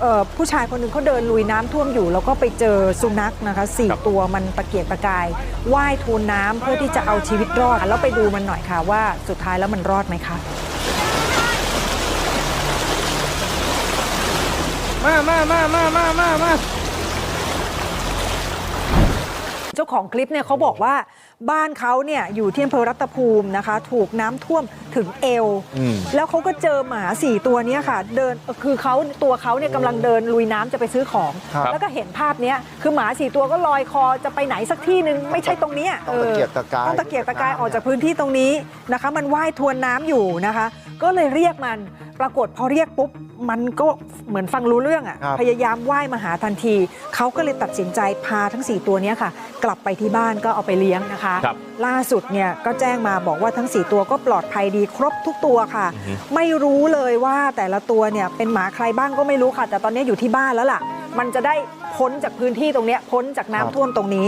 เอ่อผู้ชายคนหนึ่งเขาเดินลุยน้ำท่วมอยู่ แล้วก็ไปเจอสุนัขนะคะสี่ครับตัวมันตะเกียกตะกายว่ายทวนน้ำเพื่อที่จะเอาชีวิตรอด แล้วไปดูมันหน่อยค่ะว่าสุดท้ายแล้วมันรอดไหมคะมามามามามามามา เจ้าของคลิปเนี่ยเขาบอกว่าบ้านเขาเนี่ยอยู่ที่อำเภอรัตภูมินะคะ ถูกน้ำท่วมถึงเอวอืมแล้วเขาก็เจอหมาสี่ตัวเนี้ยค่ะ เดินคือเขาตัวเขาเนี่ยกำลังเดินลุยน้ำจะไปซื้อของครับแล้วก็เห็นภาพเนี้ยคือหมาสี่ตัวก็ลอยคอจะไปไหนสักที่หนึ่งไม่ใช่ตรงเนี้ยต้องตะเกียกตะกายต้องตะเกียกตะกายออกจากพื้นที่ตรงนี้นะคะ มันว่ายทวนน้ำอยู่นะคะ ก็เลยเรียกมัน ปรากฏพอเรียกปุ๊บ มันก็เหมือนฟังรู้เรื่องอะครับพยายามว่ายมาหาทันที เขาก็เลยตัดสินใจพาทั้ง 4 ตัวเนี้ยค่ะ กลับไปที่บ้านก็เอาไปเลี้ยงนะคะครับล่าสุดเนี่ยก็แจ้งมาบอกว่าทั้ง 4 ตัวก็ปลอดภัยดีครบทุกตัวค่ะอือฮึไม่รู้เลยว่าแต่ละตัวเนี่ยเป็นหมาใครบ้างก็ไม่รู้ค่ะ แต่ตอนนี้อยู่ที่บ้านแล้วล่ะ มันจะได้พ้นจากพื้นที่ตรงเนี้ยพ้นจากน้ำท่วมตรงนี้